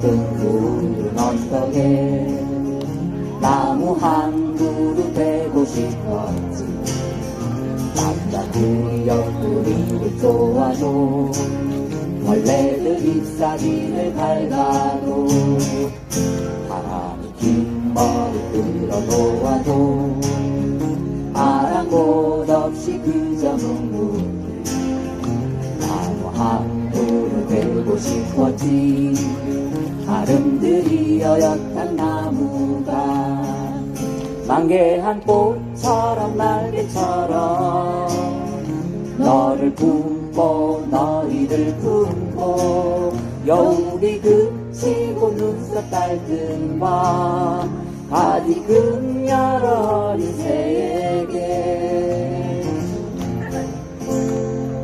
푸른 언덕에 나무 한 그루 되고 싶었지 남자들이 옆구리를 쪼아줘 벌레들 잎사귀를 갉아도 바람이 긴 머리 끌어 놓아도 아랑곳 없이 그저 묵묵히 나무 한 그루 되고 싶었지. 아름드리 어엿한 나무가 만개한 꽃처럼 날개처럼 너를 품고 너희를 품고 여울이 그치고 눈썹 닳은 밤 아직은 여러 어린 새에게.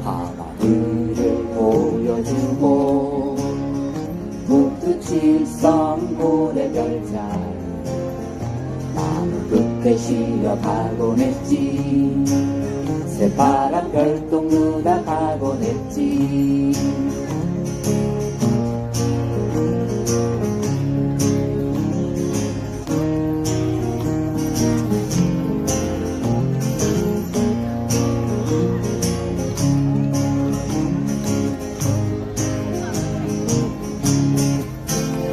하나들을 보여주고 묵두칠성 고래 별자 나무 끝에 쉬어가곤 했지 새파란 별똥 가곤 했지.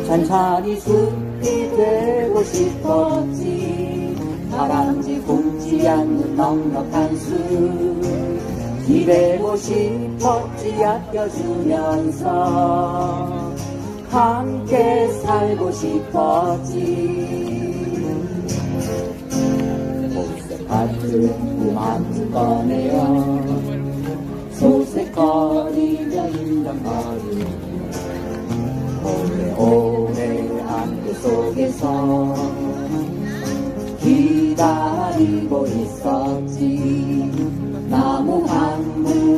천천히 숲이 되고 싶었지 다람쥐 굶지 않는 넉넉한 숲 기대고 싶었지 아껴주면서 함께 살고 싶었지. 보색 같은 꿈한두 꺼내어 소색거리며 인정거리며 오래오래 안개 속에서 기다리고 있었지. 나무 한 싶었지